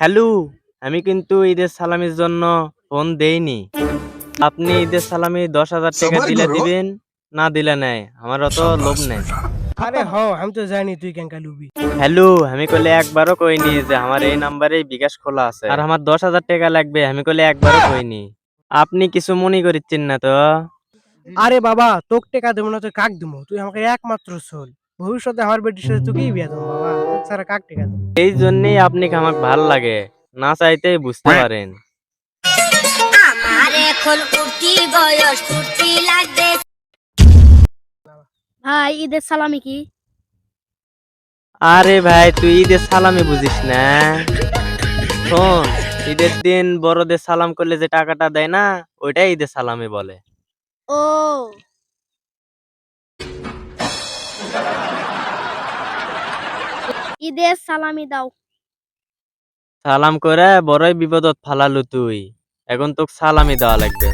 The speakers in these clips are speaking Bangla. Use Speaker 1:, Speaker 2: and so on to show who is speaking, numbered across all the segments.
Speaker 1: হ্যালো আমি কিন্তু ঈদের সালামির জন্য ফোন দেইনি। আপনি ঈদের সালামি দশ হাজার টাকা দিলে। দিবেন না দিলে নাই। আমার অত লোভ নেই।
Speaker 2: আরে হ আমি তো জানি তুই কেনকা লুবি।
Speaker 1: হ্যালো আমি কইলে একবারও কইনি যে আমার এই নাম্বারে বিকাশ খোলা আছে। আর আমার দশ হাজার টাকা লাগবে আমি কইলে একবারও কইনি। আপনি কিছু মনে করিচ্ছেন না তো?
Speaker 2: আরে বাবা তোক টেকা দেবো না তুই কাক দেবো? তুই আমাকে একমাত্র সোল ভবিষ্যতে আমার বেটির সাথে তোকেই বিয়া দেবো বাবা। ছাড়া কাক টেকা
Speaker 1: এই জন্যই আপনি আমাকে ভালো লাগে? না চাইতেই বুঝতে পারেন।
Speaker 3: আমার এখন উঠতি বয়স ফুর্তি লাগবে।
Speaker 4: ভাই ঈদের সালামি কি?
Speaker 1: আরে ভাই তুই ঈদের সালামি বুঝিস না। শোন ঈদের দিন বড়দের সালাম করলে যে টাকাটা দেয় না ওইটাই ঈদের সালামি বলে।
Speaker 4: ও। ঈদের সালামি দাও।
Speaker 1: সালাম করে বড়ই বিপদত ফালালু তুই। এখন তোকে সালামি দেওয়া লাগবে।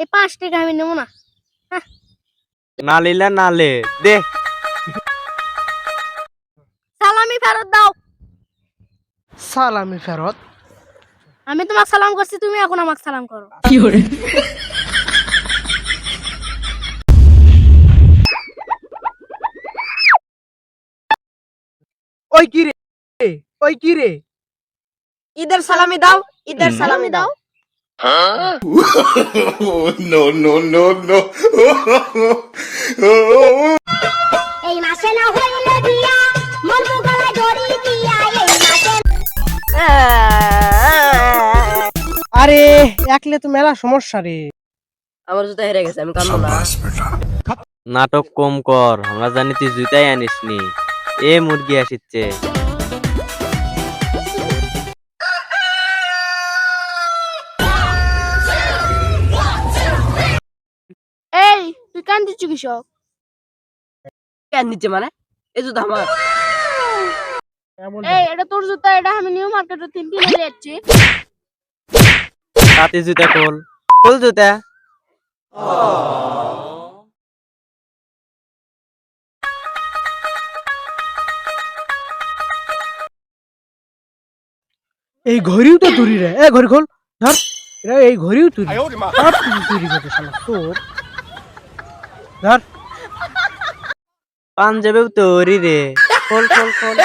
Speaker 4: এই পাঁচ টাকা আমি নেব না?
Speaker 1: না লিলে না লে। দে।
Speaker 4: সালামি ফেরত দাও।
Speaker 2: সালামি ফেরত।
Speaker 4: আমি তোমাকে সালাম করছি তুমি এখন আমাকে সালাম করো।
Speaker 2: কি করে ওই কি রে? ওই কি রে?
Speaker 5: ঈদের সালামি দাও ঈদের সালামি দাও।
Speaker 6: No, no, no, no.
Speaker 3: এই মাসে না হইলে
Speaker 2: একলে তো মেলা সমস্যা রে।
Speaker 5: আমার জুতা হেরে গেছে আমি কামবো না।
Speaker 1: নাটক কম কর আমরা জানি তুই জুতাই আনিস নি এ মুরগি আসিচ্ছে।
Speaker 4: এই তুই কান দিচ্ছ কৃষক
Speaker 5: কেন নিচ্ছে মানে? এই জুতা আমার।
Speaker 4: এই এটা তোর জুতা এটা আমি নিউ মার্কেটে তিন কিনে যাচ্ছি
Speaker 1: তাতে জুতা খোল। খোল জুতা।
Speaker 2: এই ঘড়িও তো তুরি রে। এ ঘড়ি খোল। ধর। এরা এই ঘড়িও তুরি সব কিছু চুরি করতে শালা। তোর। ধর।
Speaker 1: পাঞ্জাবেও তোরই রে। খোল খোল খোল।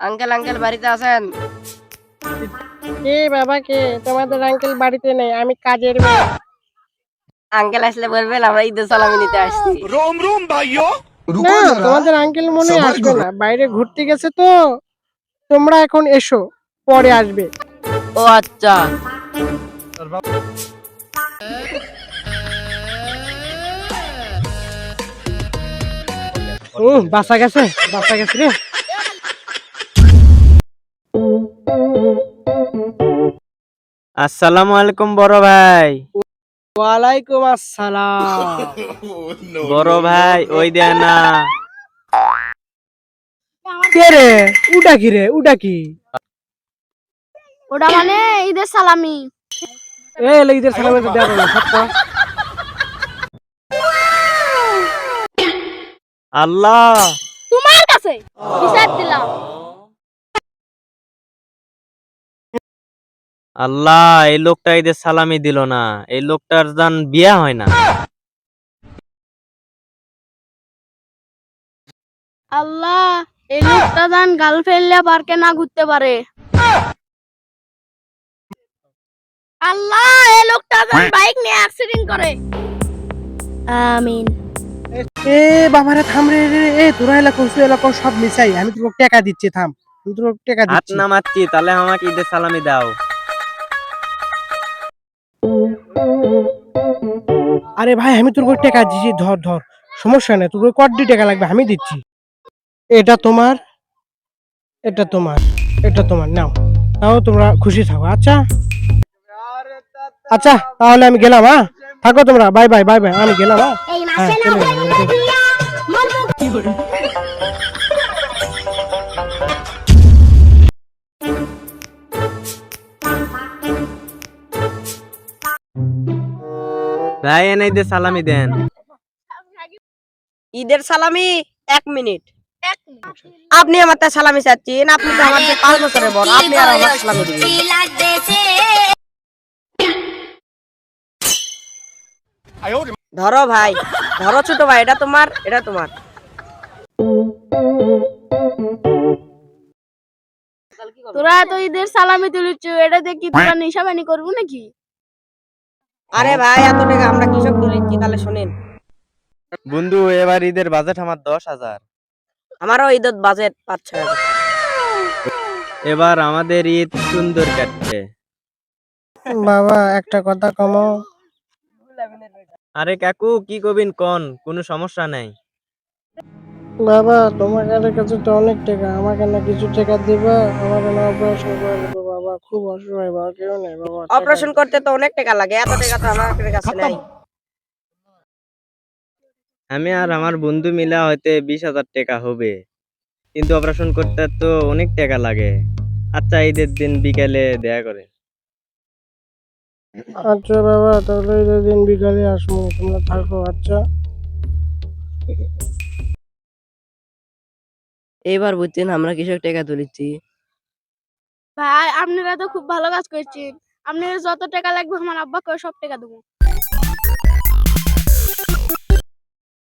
Speaker 5: আঙ্কেল আঙ্কেল বাড়িতে আছেন?
Speaker 2: কে বাবা কে? তোমাদের আঙ্কেল বাড়িতে নেই আমি কাজের মেয়ে।
Speaker 5: আঙ্কেল আসলে বলবেন আমরা ঈদের সালামি নিতে আসছি।
Speaker 6: রোম
Speaker 2: রোম
Speaker 6: ভাইও না
Speaker 2: তোমাদের আঙ্কেল মনে আসবে না। বাইরে ঘুরতে গেছে তো তোমরা এখন এসো পরে আসবে।
Speaker 5: ও আচ্ছা।
Speaker 2: ও বাসা গেছে বাসা গেছে রে।
Speaker 1: আসসালামু আলাইকুম বড় ভাই।
Speaker 2: ওয়ালাইকুম আসসালাম।
Speaker 1: বড় ভাই ওই দেয় না।
Speaker 2: কে রে? উডা কি রে? উডা কি?
Speaker 4: ওটা মানে ঈদের সালামি।
Speaker 2: এ লেগিদের সালামে তো দেওয়া না সত্য?
Speaker 1: আল্লাহ।
Speaker 4: তোমার কাছে হিসাব দিলাম।
Speaker 1: আল্লাহ এই লোকটা এদের সালামি দিল না। এই লোকটার জান বিয়া হয় না।
Speaker 4: আল্লাহ এই লোকটা যান গার্লফ্রেন্ড পার্কে না ঘুরতে পারে। আল্লাহ এই লোকটা যান বাইক নিয়ে অ্যাক্সিডেন্ট করে। আমিন।
Speaker 2: এ বাবারে থাম রে রে এ তোরা এলা কইছো এলা কর সব মিছাই আমি তোকে টাকা দিচ্ছি থাম। আমি তোকে টাকা
Speaker 1: হাত
Speaker 2: দিচ্ছি।
Speaker 1: নামাচ্ছি তাহলে আমাকে ঈদের সালামি দাও।
Speaker 2: আরে ভাই আমি তোর টাকা দিচ্ছি ধর ধর। সমস্যা নেই তোর কটি টাকা লাগবে? আমি দিচ্ছি। এটা তোমার এটা তোমার এটা তোমার। নাও তাও তোমরা খুশি থাকো। আচ্ছা। আচ্ছা তাহলে আমি গেলাম হ্যাঁ? থাকো তোমরা। Bye bye bye bye. আমি গেলাম হ্যাঁ?
Speaker 1: ভাই এনে দিয়ে সালামি দেন।
Speaker 5: ঈদের সালামি এক মিনিট। আপনি আমার সালামি চাচ্ছেন আপনি তো আমার পাঁচ বছরের বড় আপনি আর আমার সালামি দিবেন। ধরো ভাই ধরো ছোট ভাই এটা তোমার এটা তোমার।
Speaker 4: তোরা তো ঈদের সালামি তুলিচ্ছ এটা কি তোরা নিশাবানি করব নাকি?
Speaker 5: আরে ভাই এত টাকা আমরা কৃষক তাহলে শোনেন।
Speaker 1: বন্ধু এবার ঈদের বাজেট আমার দশ হাজার।
Speaker 5: আমারও ঈদের বাজেট পাঁচ ছয় হাজার।
Speaker 1: এবার আমাদের ঈদ সুন্দর কাটছে।
Speaker 2: বাবা একটা কথা কমো।
Speaker 1: আরে কাকু কি কবিন কন? কোনো সমস্যা নাই।
Speaker 2: বাবা তোমার কাছে তো অনেক টাকা আমাকে না কিছু টাকা দিবা? আমাকে না অপারেশন করে দেবো বাবা খুব অসহায় বাবা কেউ নেই বাবা
Speaker 5: অপারেশন করতে তো অনেক টাকা লাগে এত টাকা তো আমার কাছে নাই।
Speaker 1: আমি আর আমার বন্ধু মিলা হয়তো বিশ হাজার টাকা হবে কিন্তু অপারেশন করতে তো অনেক টাকা লাগে। আচ্ছা ঈদের দিন বিকালে দেয়া করে
Speaker 2: আচ্ছা বাবা তাহলে এই দিন বিকালে আসব তোমরা থাকো আচ্ছা।
Speaker 5: এইবার বুঝছেন আমরা কৃষক টাকা তুলিচ্ছি?
Speaker 4: ভাই, আপনারা তো খুব ভালো কাজ করছেন। আপনারা যত টাকা লাগবে, আমার আব্বাকে সব টাকা দেবো।